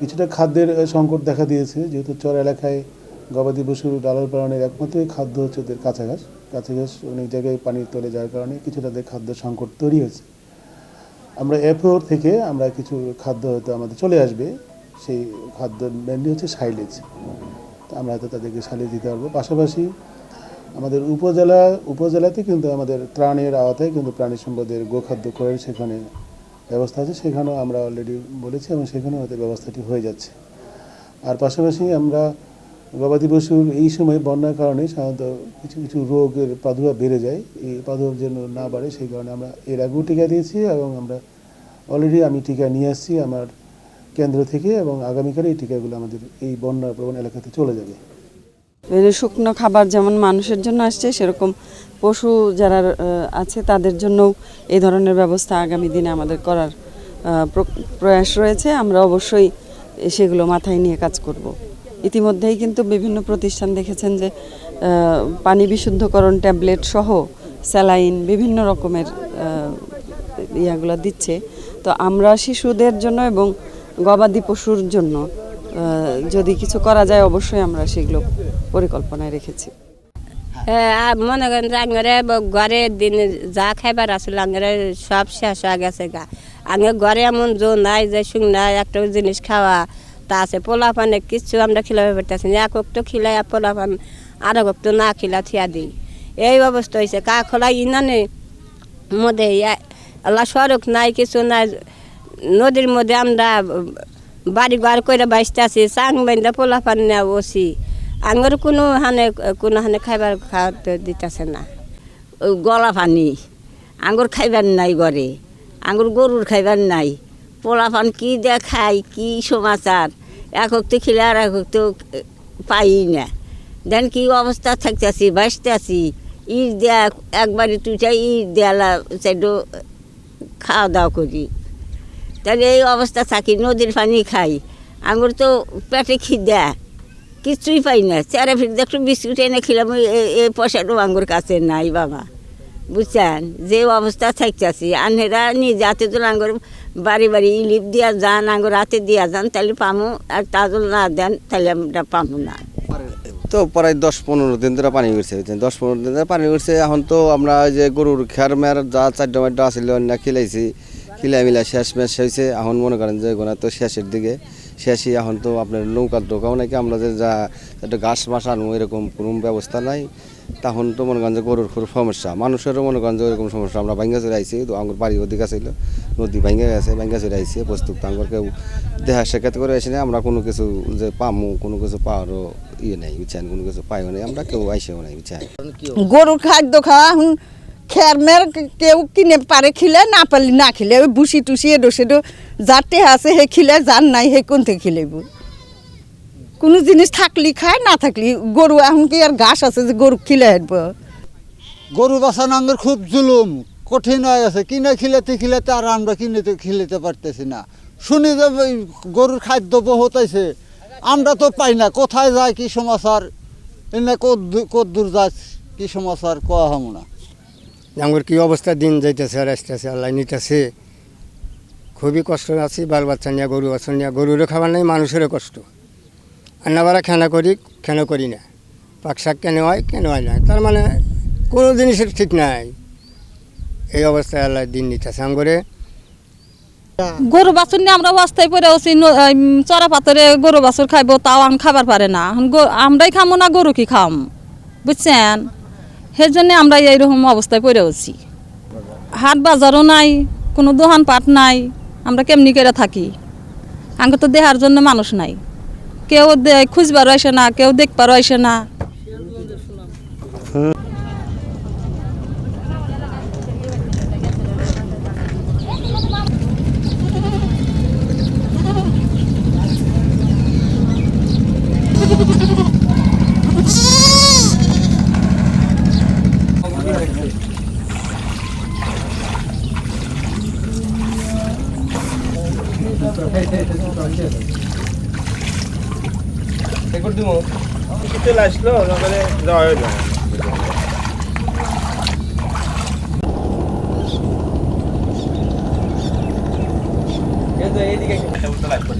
কিছুটা খাদ্যের সংকট দেখা দিয়েছে। যেহেতু চর এলাকায় গবাদি পশুর লালন পালনের একমাত্রই খাদ্য হচ্ছে ওদের কাঁচা ঘাস। কাঁচা ঘাস অনেক জায়গায় পানির তলে যাওয়ার কারণে কিছুটা তাদের খাদ্য সংকট তৈরি হয়েছে। আমরা এফওর থেকে আমরা কিছু খাদ্য হয়তো আমাদের চলে আসবে। সেই খাদ্য মেনলি হচ্ছে সাইলেজ আমরা হয়তো তাদেরকে সাইলেজ দিতে পারব। পাশাপাশি আমাদের উপজেলা, উপজেলাতে কিন্তু আমাদের ত্রাণের আওতায় কিন্তু প্রাণী সম্পদের গোখাদ্য করে সেখানে ব্যবস্থা আছে, সেখানেও আমরা অলরেডি বলেছি এবং সেখানেও হয়তো ব্যবস্থাটি হয়ে যাচ্ছে। আর পাশাপাশি আমরা গবাদি পশুর এই সময় বন্যার কারণে সাধারণত কিছু কিছু রোগের প্রাদুর্ভাব বেড়ে যায়, এই প্রাদুর্ভাব যেন না বাড়ে সেই কারণে আমরা এর আগেও টিকা দিয়েছি এবং আমরা অলরেডি আমি টিকা নিয়ে আসছি আমার কেন্দ্র থেকে এবং আগামীকালে এই টিকাগুলো আমাদের এই বন্যার প্রবণ এলাকাতে চলে যাবে। শুকনো খাবার যেমন মানুষের জন্য আসছে, সেরকম পশু যারা আছে তাদের জন্যও এই ধরনের ব্যবস্থা আগামী দিনে আমাদের করার প্র- প্রয়াস রয়েছে। আমরা অবশ্যই সেগুলো মাথায় নিয়ে কাজ করব। ইতিমধ্যেই কিন্তু বিভিন্ন প্রতিষ্ঠান দেখেছেন যে পানি বিশুদ্ধকরণ ট্যাবলেট সহ স্যালাইন বিভিন্ন রকমের ইয়াগুলো দিচ্ছে। তো আমরা শিশুদের জন্য এবং গবাদি পশুর জন্য যদি কিছু করা যায় অবশ্যই আমরা সেগুলো পরিকল্পনায় রেখেছি। হ্যাঁ আর মনে করেন যে আঙরে ঘরে দিন যা খাইবার আসলে আঙরে সব শেষ হয়ে গেছে গা। আঙে ঘরে এমন জো নাই যে শুকনা একটা জিনিস খাওয়া, তা আছে পোলা পানে কিচ্ছু আমরা খিলাবে পারতেছি এক তো খিলাই পোলা পান আর তো না খিলা থিয়া দিই। এই অবস্থা হয়েছে কা খোলা ইনানে মধ্যে আল্লাহ সড়ক নাই, কিছু নাই, নদীর মধ্যে আমরা বাড়ি ঘর করে বাঁচতে আছি চাং বান্ধা পোলা পান না বসি আঙুর কোনো হানে কোনো হানে খাইবার খাওয়াতে দিতেছে না। ওই গলা পানি। আঙ্গুর খাইবার নাই ঘরে। আঙ্গুর গরুর খাইবার নাই। পোলা পান কি দেখাই কি সমাচার? একক তো খেলে আর একক তো পাই না। দেন কি অবস্থা থাকতেছি বাঁচতে আছি ইট দেয়া, একবারে তুইটা ইট দেয়ালা সাইডও খাওয়া দাওয়া করি। তাহলে এই অবস্থা থাকি, নদীর পানি খাই। আঙ্গুর তো পেটে খিদা। কিছুই পাই না। চেয়ারে ফিরতে একটু বিস্কুট এনে খেলাম এই পয়সাটাও আঙ্গুর কাছে নাই বাবা। বুঝছেন? যে অবস্থা থাকতেছি। আনহেরা নিজে হাতে তো আঙ্গুর বাড়ি বাড়ি ইলিপ দিয়া যান আঙ্গুর হাতে দিয়া যান তাহলে পামু। আর তাজল না দেন তাহলে আমরা পামু না। তো প্রায় দশ পনেরো দিন ধরে পানি বুঝছেন? দশ পনেরো দিন ধরে পানি উঠছে এখন তো আমরা যে গরুর খের মের যা চারটা মাড্ডা আসলে অন্য খিলাইছি। খিলাই মিলাই শেষ মেশ হয়েছে এখন মনে করেন যে গোনা তো শেষের দিকে। শেষই এখন তো আপনার নৌকার ঢোকাও নাকি আমরা যে যা একটা গাছ আনব এরকম কোনো ব্যবস্থা নাই। তখন তো মনে করেন যে গরুর খুব সমস্যা। মানুষেরও মনে করেন যে এরকম সমস্যা। আমরা ভাঙ্গা চলে তো আমার বাড়ি ওদিকে ছিল, নদী ভাঙ্গা গেছে, ভাঙ্গা চলে আইছে, প্রস্তুত। আঙ্গুর কেউ দেহা শেখাত করে আসে না আমরা কোনো কিছু যে পামু, কোনো কিছু পাওয়ারও ইয়ে নেই, বুঝছেন? কোনো কিছু পাইও নাই, আমরা কেউ আইসেও নাই, বুঝছেন? গরুর খাদ্য খাওয়া খের মের কেউ কিনে পারে, খিলে না পারলি না খিলে। ওই বুসি টুসি এডো সেডো যার আছে, হে খিলে যার নাই, হে কোন থেকে খিলেব কোনো জিনিস থাকলি খায়, না থাকলি। গরু এখন কি আর ঘাস আছে যে গরু খিলে হেঁটব গরু বাঁচানো আমাদের খুব জুলুম। কঠিন হয়ে গেছে। কিনে খিলাতে খিলাতে আর আমরা কিনেতে খিলাতে পারতেছি না। শুনি যে গরুর খাদ্য বহুত আছে। আমরা তো পাই না। কোথায় যায়, কি সমাচার? এনে কত দূর যায় কি সমাচার? কোয়া হম না। আমার কি অবস্থা, দিন যাইতেছে আর আসতেছে, আল্লাহ নিতেছে। খুবই কষ্ট আছি, বাল বাচ্চা নিয়ে, গরু বাচ্চা নিয়ে। গরুরও খাবার নেই, মানুষেরও কষ্ট। রান্নাবাড়া খেনা করি খেনা করি না? পাক শাক কেন হয় কেন হয় না? তার মানে কোনো জিনিসের ঠিক নাই। এই অবস্থায় আল্লাহ দিন নিতেছে। আমগরে গরু বাছুর নিয়ে আমরা অবস্থায় পরে আছি চড়া পাথরে গরু বাছুর খাইবো, তাও আমি খাবার পারে না। আমরাই খামো না, গরু কি খাম? বুঝছেন? সেই জন্য আমরা এইরকম অবস্থায় পড়ে আছি। হাট বাজারও নাই, কোনো দোকান পাট নাই, আমরা কেমনি করে থাকি? আমাকে তো দেহার জন্য মানুষ নাই। কেউ খুঁজবারও আসে না, কেউ দেখবারও আসে না। দিব কিছু তেল আসলো তারপরে যাওয়া হয়ে যাবে। এদিকে উঠতে লাগবে